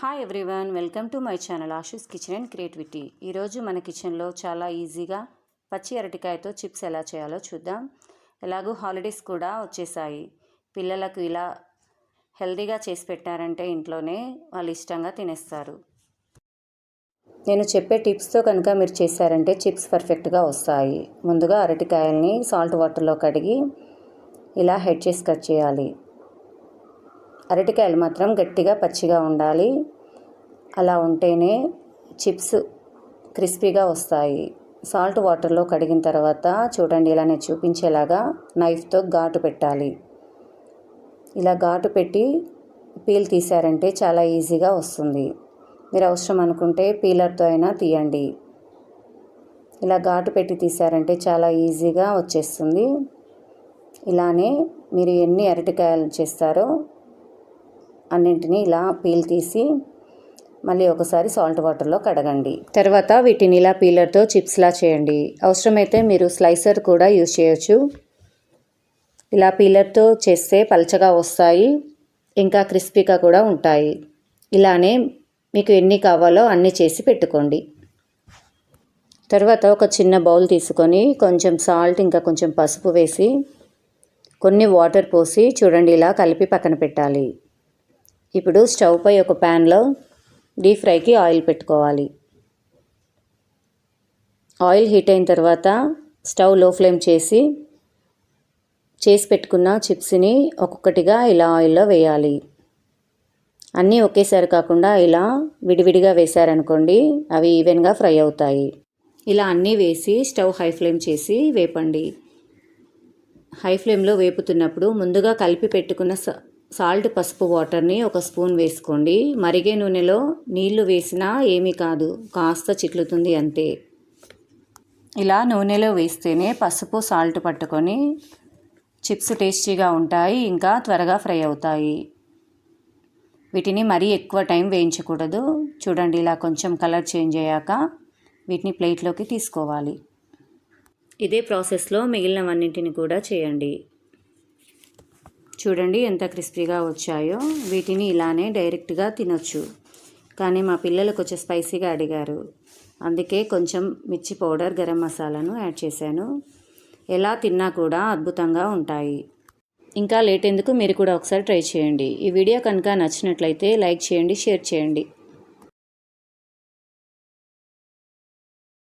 Hi everyone welcome to my channel Ashu's kitchen and creativity ఈరోజు మన కిచెన్లో చాలా ఈజీగా పచ్చి అరటికాయతో చిప్స్ ఎలా చేయాలో చూద్దాం. ఎలాగూ హాలిడేస్ కూడా వచ్చేసాయి. పిల్లలకు ఇలా హెల్దీగా చేసి పెట్టారంటే ఇంట్లోనే వాళ్ళు ఇష్టంగా తినేస్తారు. నేను చెప్పే టిప్స్తో కనుక మీరు చేశారంటే చిప్స్ పర్ఫెక్ట్గా వస్తాయి. ముందుగా అరటికాయల్ని సాల్ట్ వాటర్లో కడిగి ఇలా హెడ్ చేసి కట్ చేయాలి. అరటికాయలు మాత్రం గట్టిగా పచ్చిగా ఉండాలి. అలా ఉంటేనే చిప్స్ క్రిస్పీగా వస్తాయి. సాల్ట్ వాటర్లో కడిగిన తర్వాత చూడండి ఇలా నేను చూపించేలాగా నైఫ్తో ఘాటు పెట్టాలి. ఇలా ఘాటు పెట్టి పీల్ తీశారంటే చాలా ఈజీగా వస్తుంది. మీరు అవసరం అనుకుంటే పీలర్తో అయినా తీయండి. ఇలా ఘాటు పెట్టి తీశారంటే చాలా ఈజీగా వచ్చేస్తుంది. ఇలానే మీరు ఎన్ని అరటికాయలు చేస్తారో అన్నింటినీ ఇలా పీల్ తీసి మళ్ళీ ఒకసారి సాల్ట్ వాటర్లో కడగండి. తర్వాత వీటిని ఇలా పీలర్తో చిప్స్లా చేయండి. అవసరమైతే మీరు స్లైసర్ కూడా యూజ్ చేయొచ్చు. ఇలా పీలర్తో చేస్తే పల్చగా వస్తాయి ఇంకా క్రిస్పీగా కూడా ఉంటాయి. ఇలానే మీకు ఎన్ని కావాలో అన్నీ చేసి పెట్టుకోండి. తర్వాత ఒక చిన్న బౌల్ తీసుకొని కొంచెం సాల్ట్ ఇంకా కొంచెం పసుపు వేసి కొన్ని వాటర్ పోసి చూడండి ఇలా కలిపి పక్కన పెట్టాలి. ఇప్పుడు స్టవ్ పై ఒక ప్యాన్లో డీప్ ఫ్రైకి ఆయిల్ పెట్టుకోవాలి. ఆయిల్ హీట్ అయిన తర్వాత స్టవ్లో ఫ్లేమ్ చేసి చేసి పెట్టుకున్న చిప్స్ని ఒక్కొక్కటిగా ఇలా ఆయిల్లో వేయాలి. అన్నీ ఒకేసారి కాకుండా ఇలా విడివిడిగా వేశారనుకోండి అవి ఈవెన్గా ఫ్రై అవుతాయి. ఇలా అన్నీ వేసి స్టవ్ హై ఫ్లేమ్ చేసి వేపండి. హై ఫ్లేమ్లో వేపుతున్నప్పుడు ముందుగా కలిపి పెట్టుకున్న సాల్ట్ పసుపు వాటర్ని ఒక స్పూన్ వేసుకోండి. మరిగే నూనెలో నీళ్ళు వేసినా ఏమీ కాదు. కాస్త చిట్లుతుంది అంతే. ఇలా నూనెలో వేస్తేనే పసుపు సాల్ట్ పట్టుకొని చిప్స్ టేస్టీగా ఉంటాయి ఇంకా త్వరగా ఫ్రై అవుతాయి. వీటిని మరీ ఎక్కువ టైం వేయించకూడదు. చూడండి ఇలా కొంచెం కలర్ చేంజ్ అయ్యాక వీటిని ప్లేట్లోకి తీసుకోవాలి. ఇదే ప్రాసెస్లో మిగిలినవన్నింటిని కూడా చేయండి. చూడండి ఎంత క్రిస్పీగా వచ్చాయో. వీటిని ఇలానే డైరెక్ట్గా తినొచ్చు. కానీ మా పిల్లలు కొంచెం స్పైసీగా అడిగారు. అందుకే కొంచెం మిర్చి పౌడర్ గరం మసాలాను యాడ్ చేశాను. ఎలా తిన్నా కూడా అద్భుతంగా ఉంటాయి. ఇంకా లేట్ ఎందుకు మీరు కూడా ఒకసారి ట్రై చేయండి. ఈ వీడియో కనుక నచ్చినట్లయితే లైక్ చేయండి షేర్ చేయండి.